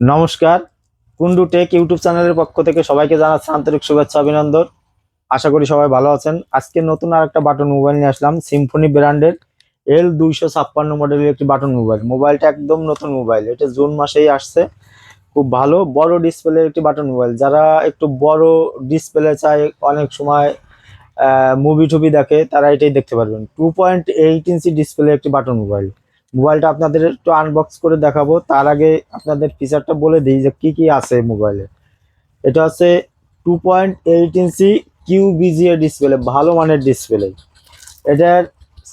নমস্কার। Kundu tech YouTube চ্যানেলের পক্ষ থেকে সবাইকে জানাচ্ছি আন্তরিক শুভেচ্ছা, অভিনন্দন। আশা করি সবাই ভালো আছেন। আজকে নতুন আর একটা বাটন মোবাইল নিয়ে আসলাম সিম্ফনি ব্র্যান্ডের এল দুইশো ছাপ্পান্ন মডেলের একটি বাটন মোবাইল। মোবাইলটা একদম নতুন মোবাইল, এটা জুন মাসেই আসছে। খুব ভালো, বড় ডিসপ্লের একটি বাটন মোবাইল। যারা একটু বড় ডিসপ্লে চায়, অনেক সময় মুভি টুভি দেখে, তারা এটাই দেখতে পারবেন। Two point eight inch display একটি বাটন মোবাইল। মোবাইলটা আপনাদের একটু আনবক্স করে দেখাবো। তার আগে আপনাদের ফিচারটা বলে দিই যে কি কি আছে মোবাইলে। এটা হচ্ছে two point eight inch Q VGA display ভালো মানের ডিসপ্লে এটার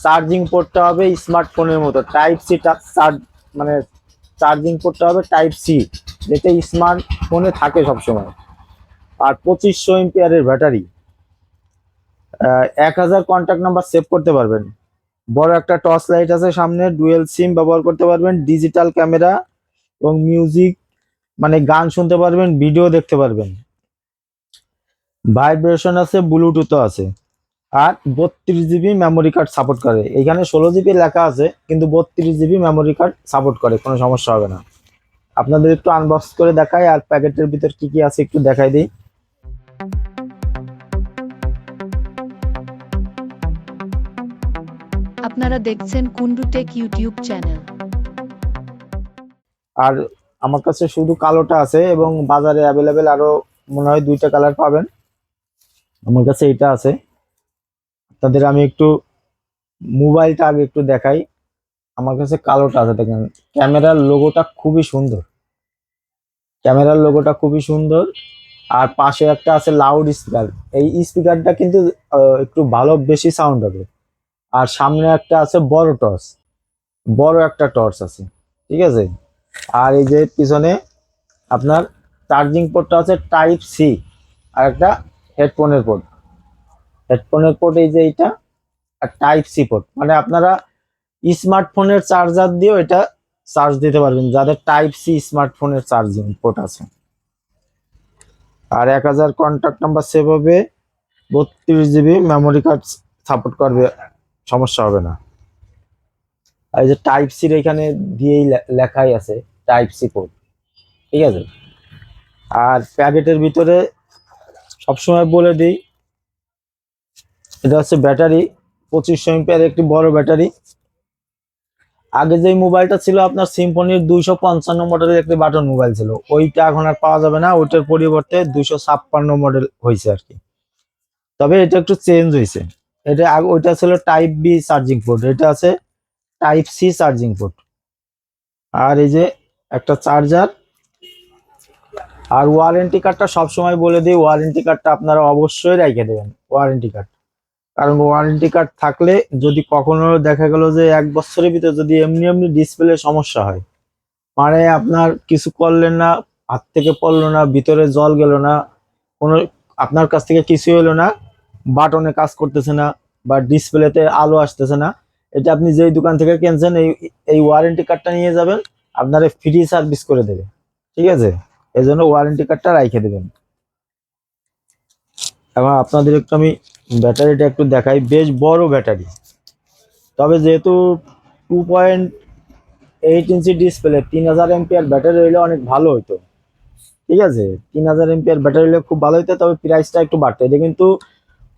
চার্জিং পোর্টটা হবে স্মার্টফোনের মতো টাইপ সি চার্জ মানে চার্জিং পোর্টটা হবে টাইপ সি যেটা স্মার্টফোনে থাকে সবসময়। আর পঁচিশশো এমপিয়ারের ব্যাটারি। এক হাজার কন্ট্যাক্ট নাম্বার সেভ করতে পারবেন। বড় একটা টর্চ লাইট আছে সামনে ডুয়েল সিম ব্যবহার করতে পারবেন ডিজিটাল ক্যামেরা এবং মিউজিক মানে গান শুনতে পারবেন ভিডিও দেখতে পারবেন। ভাইব্রেশন আছে ব্লুটুথও আছে। আর বত্রিশ জিবি মেমোরি কার্ড সাপোর্ট করে। এখানে ষোলো জিবি লেখা আছে, কিন্তু বত্রিশ জিবি মেমোরি কার্ড সাপোর্ট করে, কোনো সমস্যা হবে না। আপনাদের একটু আনবক্স করে দেখাই, আর প্যাকেটের ভিতর কি কি আছে একটু দেখাই দিই। আপনারা দেখছেন কুন্ডু টেক ইউটিউব চ্যানেল। আর আমার কাছে শুধু কালোটা আছে এবং বাজারে অ্যাভেলেবেল আরও মনে হয় দুইটা কালার পাবেন। আমার কাছে এটা আছে। তাদের আমি একটু মোবাইলটা আগে একটু দেখাই। আমার কাছে কালোটা আছে দেখেন। ক্যামেরার লোগোটা খুবই সুন্দর। ক্যামেরার লোগোটা খুবই সুন্দর। আর পাশে একটা আছে লাউড স্পিকার এই স্পিকারটা কিন্তু একটু ভালো, বেশি সাউন্ড হবে। আর সামনে একটা আছে বড় টর্চ। বড় একটা টর্চ আছে, ঠিক আছে? আর এই যে পিছনে আপনার চার্জিং পোর্টটা আছে টাইপ সি, আর একটা হেডফোনের পোর্ট। হেডফোনের পোর্ট এই যে এইটা, আর টাইপ সি পোর্ট। মানে আপনারা স্মার্টফোনের চার্জার দিয়েও এটা চার্জ দিতে পারবেন, যাদের টাইপ সি স্মার্টফোনের চার্জিং পোর্ট আছে। আর এক হাজার কন্ট্যাক্ট নাম্বার সেভ হবে, বত্রিশ জিবি মেমোরি কার্ড সাপোর্ট করবে সমস্যা হবে না। আর এই যে টাইপ সির এখানে দিয়েই লেখাই আছে টাইপ সি পোর্ট ঠিক আছে? আর প্যাকেটের ভিতরে সবসময় বলে দিই, এটা হচ্ছে ব্যাটারি, পঁচিশশো এমপিয়ার একটি বড় ব্যাটারি। আগে যে মোবাইলটা ছিল, আপনার সিম্পনির দুইশো পঞ্চান্ন মডেলের একটি বাটন মোবাইল ছিল। ওইটা এখন আর পাওয়া যাবে না, ওইটার পরিবর্তে দুইশো ছাপ্পান্ন মডেল হয়েছে আর কি। তবে এটা একটু চেঞ্জ হয়েছে এটা ওইটা ছিল টাইপ বি চার্জিং পোর্ট এটা আছে টাইপ সি চার্জিং পোর্ট আর এই যে একটা চার্জার আর ওয়ারেন্টি কার্ডটা সবসময় বলে দিই ওয়ারেন্টি কার্ডটা আপনারা অবশ্যই রেখে দেবেন ওয়ারেন্টি কার্ড কারণ ওয়ারেন্টি কার্ড থাকলে যদি কখনো দেখা গেল যে এক বছরের ভিতরে যদি এমনি এমনি ডিসপ্লে সমস্যা হয় মানে আপনার কিছু করলেন না, হাত থেকে পড়ল না, ভিতরে জল গেল না, কোনো, আপনার কাছ থেকে কিছু হলো না বাটনে কাজ করতেছে না বা ডিসপ্লেতে আলো আসতেছে না। এটা আপনি যেই দোকান থেকে কিনছেন, এই এই ওয়ারেন্টি কার্ডটা নিয়ে যাবেন, আপনারা ফ্রি সার্ভিস করে দেবে। ঠিক আছে? এই জন্য ওয়ারেন্টি কার্ডটা রাইখে দেবেন। এবং আপনাদের একটু আমি ব্যাটারিটা একটু দেখাই, বেশ বড় ব্যাটারি। তবে যেহেতু two point eight inch display তিন হাজার এমপিআর ব্যাটারি হইলে অনেক ভালো হইতো। ঠিক আছে? তিন হাজার এমপিআর ব্যাটারি হলে খুব ভালো হইতো, তবে প্রাইসটা একটু বাড়তো। কিন্তু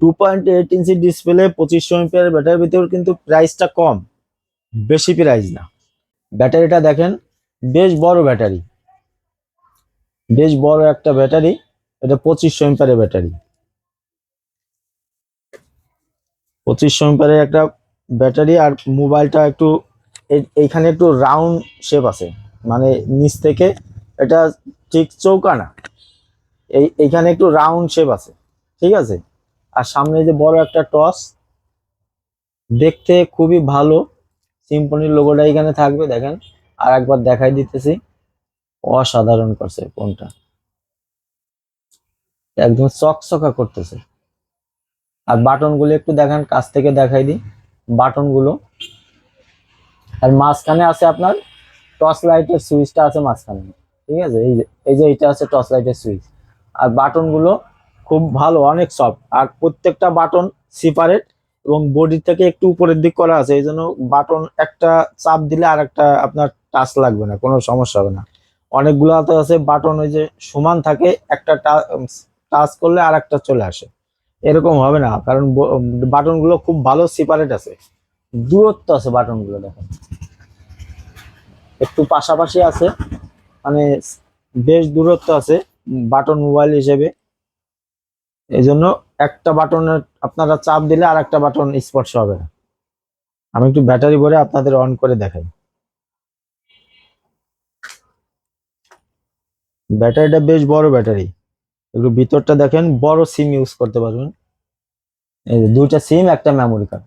two point eight inch display পঁচিশশো এমপিআর ব্যাটারির ভিতরে কিন্তু প্রাইসটা কম। বেশি প্রাইস না। ব্যাটারিটা দেখেন, বেশ বড় ব্যাটারি বেশ বড় একটা ব্যাটারি এটা পঁচিশশো এমপিআরের ব্যাটারি পঁচিশশো এমপিআরের একটা ব্যাটারি আর মোবাইলটা একটু এইখানে একটু রাউন্ড শেপ আছে। মানে নিচ থেকে এটা ঠিক চৌকা না এই, এইখানে একটু রাউন্ড শেপ আছে। ঠিক আছে? আর সামনে যে বড় একটা টস দেখতে খুবই ভালো। সিম্পনির লোগোটা এখানে থাকবে, দেখেন। আর একবার দেখাই দিতেছি। অসাধারণ করছে কোনটা একদম চকচকা করতেছে। আর বাটনগুলো একটু দেখান, কাছ থেকে দেখাই দিই। বাটনগুলো। আর মাঝখানে আছে আপনার টর্চ লাইটের সুইচটা আছে মাঝখানে। ঠিক আছে? এই যে এই যে এটা আছে টর্চ লাইটের সুইচ। আর বাটনগুলো খুব ভালো, অনেক সফট আর প্রত্যেকটা বাটন সেপারেট এবং বডি থেকে একটু উপরের দিক করা আছে, এই জন্য বাটন একটা চাপ দিলে আর একটা আপনার টাচ লাগবে না, কোনো সমস্যা হবে না। অনেকগুলো তো আছে বাটন ওই যে সমান থাকে, একটা টাচ করলে আর একটা চলে আসে। এরকম হবে না, কারণ বাটনগুলো খুব ভালো সেপারেট আছে। দূরত্ব আছে বাটনগুলো দেখেন। একটু পাশাপাশি আছে মানে বেশ দূরত্ব আছে বাটন মোবাইল হিসেবে। এই জন্য একটা বাটনের আপনারা চাপ দিলে আর একটা বাটন স্পর্শ হবে না। আমি একটু ব্যাটারি ভরে আপনাদের অন করে দেখাই। ব্যাটারিটা বেশ বড় ব্যাটারি একটু ভিতরটা দেখেন, বড় সিম ইউজ করতে পারবেন। এই দুইটা সিম একটা মেমোরি কার্ড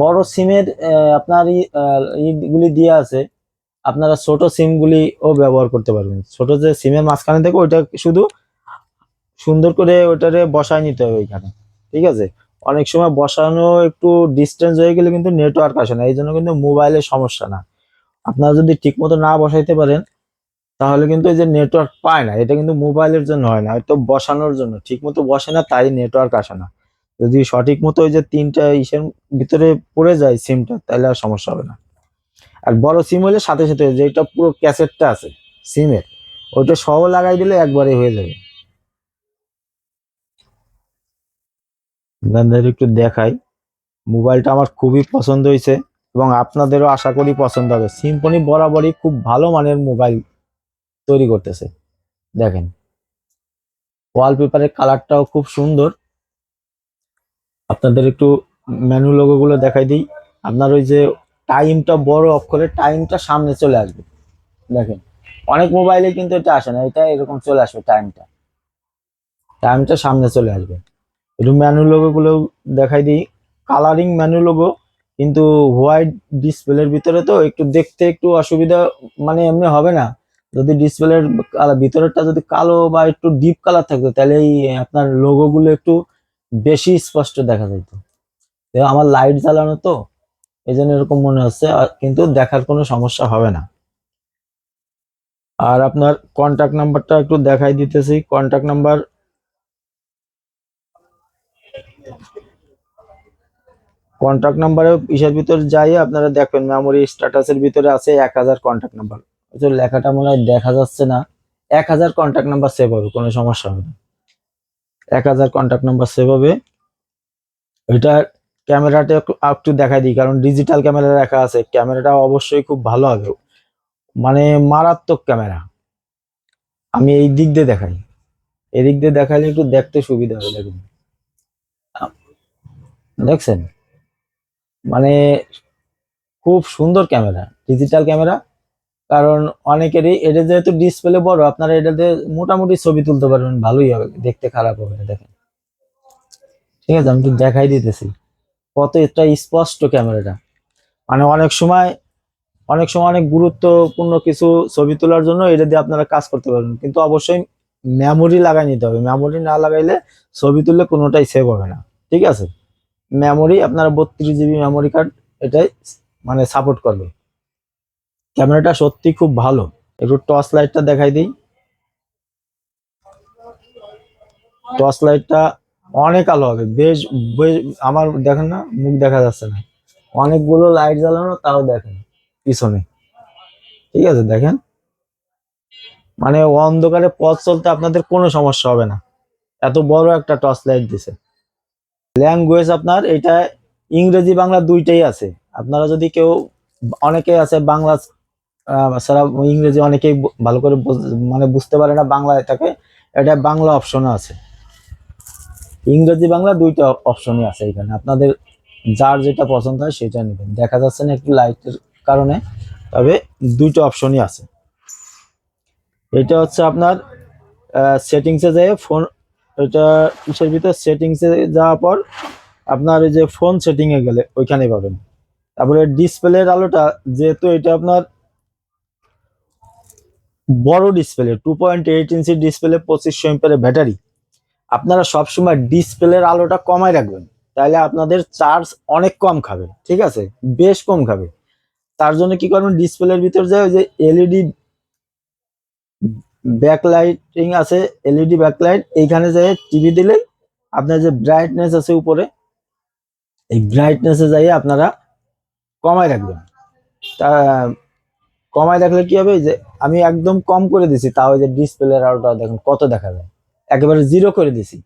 বড় সিমের আপনার ইগুলি দিয়ে আছে। আপনারা ছোট সিম গুলিও ব্যবহার করতে পারবেন। ছোট যে সিমের মাঝখানে থেকে ওইটা শুধু সুন্দর করে ওইটারে বসায় নিতে হবে ওইখানে ঠিক আছে? অনেক সময় বসানো একটু ডিস্টেন্স হয়ে গেলে কিন্তু নেটওয়ার্ক আসে না এই জন্য কিন্তু মোবাইলের সমস্যা না। আপনারা যদি ঠিক মতো না বসাইতে পারেন, তাহলে কিন্তু এই যে নেটওয়ার্ক পায় না, এটা কিন্তু মোবাইলের জন্য হয় না, হয়তো বসানোর জন্য। ঠিক মতো বসে না, তাই নেটওয়ার্ক আসে না। যদি সঠিক মতো ওই যে তিনটা ইসের ভিতরে পড়ে যায় সিমটা তাহলে আর সমস্যা হবে না। আর বড় সিম হলে সাথে সাথে যেটা পুরো ক্যাসেটটা আছে সিমের ওইটা সহ লাগাই দিলে একবারে হয়ে যাবে। আপনাদের একটু দেখাই। মোবাইলটা আমার খুবই পছন্দ হয়েছে এবং আপনাদেরও আশা করি পছন্দ হবে। সিম্পনি বরাবরই খুব ভালো মানের মোবাইল তৈরি করতেছে। দেখেন। ওয়ালপেপারের কালারটাও খুব সুন্দর। আপনাদের একটু মেনু লোগোগুলো দেখাই দিই। আপনার ওই যে টাইমটা বড় অক্ষরে টাইমটা সামনে চলে আসবে। দেখেন। অনেক মোবাইলে কিন্তু এটা আসে না। এটা এরকম চলে আসবে টাইমটা টাইমটা সামনে চলে আসবে। একটু ম্যানু লোগো গুলো দেখাই দিই। কালারিং ম্যানু লোগো কিন্তু হোয়াইট ডিসপ্লের ভিতরে তো একটু দেখতে একটু অসুবিধা মানে এমনি হবে না। যদি ডিসপ্লের ভিতরেরটা যদি কালো বা একটু ডিপ কালার থাকতো, তাহলে এই আপনার লোগো গুলো একটু বেশি স্পষ্ট দেখা যেত আমার লাইট জ্বালানো তো এই জন্য এরকম মনে হচ্ছে কিন্তু দেখার কোনো সমস্যা হবে না। আর আপনার কন্টাক্ট নাম্বারটা একটু দেখাই দিতেছি। কন্টাক্ট নাম্বার কন্টাক্ট নাম্বারে ইসের ভিতর যাই আপনারা দেখবেন মেমোরি স্ট্যাটাসের ভিতরে আছে এক হাজার কন্টাক্ট নাম্বার লেখাটা মনে হয় দেখা যাচ্ছে না। এক হাজার কন্টাক্ট নাম্বার সেভ হবে, কোনো সমস্যা হবে না। এক হাজার কন্টাক্ট নাম্বার সেভ হবে। এটা ক্যামেরাটা একটু একটু দেখাই দিই, কারণ ডিজিটাল ক্যামেরা রাখা আছে। ক্যামেরাটা অবশ্যই খুব ভালো হবে। মানে মারাত্মক ক্যামেরা। আমি এই দিক দিয়ে দেখাই। এদিক দিয়ে দেখালে একটু দেখতে সুবিধা হবে, দেখুন। দেখছেন? মানে খুব সুন্দর ক্যামেরা ডিজিটাল ক্যামেরা। কারণ অনেকেরই এটা যেহেতু ডিসপ্লে বড়, আপনারা এটাতে মোটামুটি ছবি তুলতে পারবেন, ভালোই হবে, দেখতে খারাপ হবে না, দেখেন। ঠিক আছে, আমি দেখাই দিতেছি। কত এটা স্পষ্ট ক্যামেরাটা। মানে অনেক সময় অনেক সময় অনেক গুরুত্বপূর্ণ কিছু ছবি তোলার জন্য এটা দিয়ে আপনারা কাজ করতে পারবেন। কিন্তু অবশ্যই মেমোরি লাগাই নিতে হবে। মেমোরি না লাগাইলে ছবি তুললে কোনোটাই সেভ হবে না। ঠিক আছে? মেমোরি আপনারা বত্রিশ জিবি মেমোরি কার্ড এটাই মানে সাপোর্ট করবে। ক্যামেরাটা সত্যি খুব ভালো। একটু টর্চ লাইটটা দেখাই দিই। টর্চ লাইটটা অনেক আলো হবে। বেশ আমার দেখেন না, মুখ দেখা যাচ্ছে না। অনেকগুলো লাইট জ্বালানো, তাও দেখেন পিছনে। ঠিক আছে, দেখেন। মানে অন্ধকারে পথ চলতে আপনাদের কোনো সমস্যা হবে না। এত বড় একটা টর্চ লাইট দিছে। ল্যাঙ্গুয়েজ আপনার এটা ইংরেজি, বাংলা দুইটাই আছে। আপনারা যদি কেউ অনেকে আছে বাংলা ছাড়া ইংরেজি অনেকেই ভালো করে মানে বুঝতে পারে না বাংলা এটাকে, এটা বাংলা অপশনও আছে। ইংরেজি, বাংলা দুইটা অপশনই আছে এখানে। আপনাদের যার যেটা পছন্দ হয় সেটা নেবেন। দেখা যাচ্ছে না একটু লাইটের কারণে, তবে দুইটা অপশনই আছে। এটা হচ্ছে আপনার সেটিংসে যেয়ে ফোন এটা কিসের ভিতর? সেটিংসে যাওয়ার পর আপনার ওই যে ফোন সেটিংয়ে গেলে ওইখানে পাবেন। তারপরে ডিসপ্লের আলোটা, যেহেতু এটা আপনার বড় display two point eight inch display পঁচিশশো এমপের ব্যাটারি আপনারা সবসময় ডিসপ্লের আলোটা কমায় রাখবেন। তাহলে আপনাদের চার্জ অনেক কম খাবে, ঠিক আছে? বেশ কম খাবে। তার জন্য কি করবেন? ডিসপ্লের ভিতর যে ওই যে এলইডি ব্যাকলাইটিং আছে, এলইডি ব্যাকলাইট, এইখানে যে টিভি দিলে আপনার যে ব্রাইটনেস আছে উপরে, এই ব্রাইটনেসে যাই আপনারা কমায় রাখবেন। তা, কমায় রাখলে কি হবে? যে আমি একদম কম করে দিছি, তাও যে ডিসপ্লের আলোটা দেখুন কত দেখা যায়। একেবারে জিরো করে দিছি।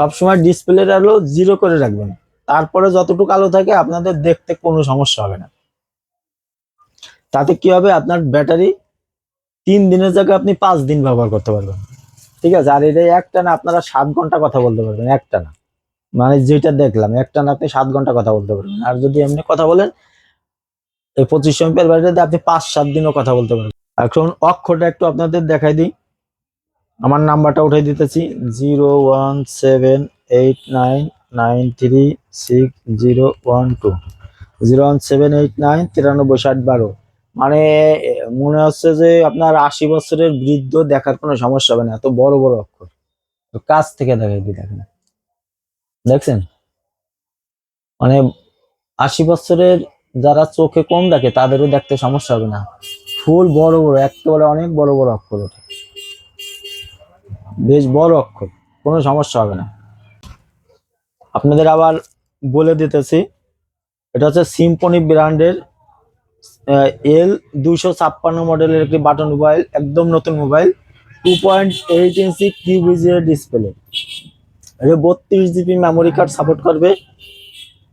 সবসময় ডিসপ্লের আলো জিরো করে রাখবেন। তারপরে যতটুকু আলো থাকে, আপনাদের দেখতে কোনো সমস্যা হবে না। তাতে কি হবে? আপনার ব্যাটারি তিন দিনের জায়গায় আপনি পাঁচ দিন ব্যবহার করতে পারবেন। ঠিক আছে? আর এটা একটা না, আপনারা সাত ঘণ্টা কথা বলতে পারবেন, একটা না। মানে যেটা দেখলাম, একটা না, আপনি সাত ঘণ্টা কথা বলতে পারবেন। আর যদি এমনি কথা বলেন, এই পঁচিশ এমপিয়ার ব্যাটারিতে আপনি পাঁচ, সাত দিনও কথা বলতে পারবেন। এখন অক্ষরটা একটু আপনাদের দেখাই দিই। আমার নাম্বারটা উঠাই দিতেছি, zero one seven eight nine nine three six zero one two. Zero one seven eight nine তিরানব্বই ষাট বারো। মানে মনে হচ্ছে যে আপনার আশি বছরের বৃদ্ধ দেখার কোনো সমস্যা হবে না, এত বড় বড় অক্ষর। কাছ থেকে দেখাই দিই দেখেন। দেখছেন? মানে আশি বছরের যারা চোখে কম দেখে, তাদেরও দেখতে সমস্যা হবে না। ফুল বড় বড়, একেবারে অনেক বড় বড় অক্ষর ওঠে বেশ বড় অক্ষর, কোনো সমস্যা হবে না। আপনাদের আবার বলে দিতেছি, এটা হচ্ছে সিম্পনি ব্র্যান্ডের এল দুশো ছাপ্পান্ন মডেলের একটি বাটন মোবাইল একদম নতুন mobile two point eight inch QVGA display এটা বত্রিশ জিবি মেমোরি কার্ড সাপোর্ট করবে,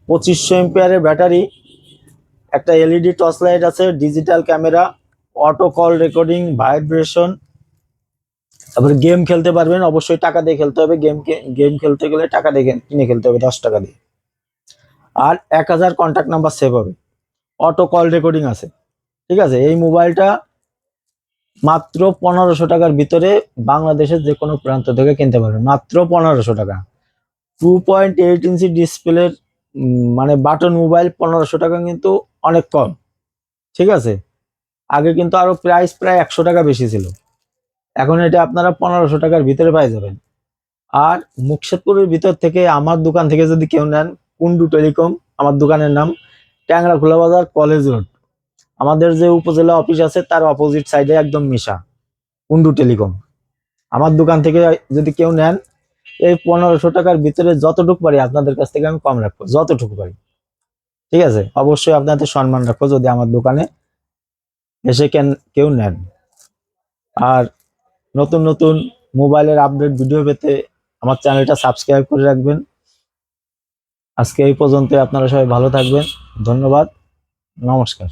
পঁচিশশো এমপিয়ারের ব্যাটারি একটা এলইডি টর্চ লাইট আছে digital camera auto call recording vibration তারপরে গেম খেলতে পারবেন, অবশ্যই টাকা দিয়ে খেলতে হবে গেম গেম খেলতে গেলে টাকা দিয়ে কিনে- খেলতে হবে, দশ টাকা দিয়ে। আর এক হাজার কন্ট্যাক্ট নাম্বার সেভ হবে। অটো কল রেকর্ডিং আছে। ঠিক আছে? এই মোবাইলটা মাত্র পনেরোশো টাকার ভিতরে বাংলাদেশের যে কোনো প্রান্ত থেকে কিনতে পারবেন। মাত্র পনেরোশো টাকা। টু পয়েন্ট এইট ইঞ্চি ডিসপ্লের মানে বাটন মোবাইল পনেরোশো টাকা কিন্তু অনেক কম। ঠিক আছে? আগে কিন্তু আরও প্রাইস প্রায় একশো টাকা বেশি ছিল। এখন এটা আপনারা পনেরোশো টাকার ভিতরে পাই যাবেন। আর মুকশেদপুরের ভিতর থেকে আমার দোকান থেকে যদি কেউ নেন কুন্ডু টেলিকম, আমার দোকানের নাম ট্যাংরা খোলা বাজার কলেজ রোড। আমাদের যে উপজেলা অফিস আছে, তার অপোজিট সাইডে একদম মিশা কুন্ডু টেলিকম আমার দোকান থেকে যদি কেউ নেন, এই পনেরোশো টাকার ভিতরে যতটুকু পারি আপনাদের কাছ থেকে আমি কম রাখব, যতটুকু পারি। ঠিক আছে? অবশ্যই আপনাদের সম্মান রাখব যদি আমার দোকানে এসে কেন, কেউ নেন। আর নতুন নতুন মোবাইলের আপডেট, ভিডিও পেতে আমার চ্যানেলটা সাবস্ক্রাইব করে রাখবেন। আজকে এই পর্যন্ত আপনারা সবাই ভালো থাকবেন। ধন্যবাদ নমস্কার।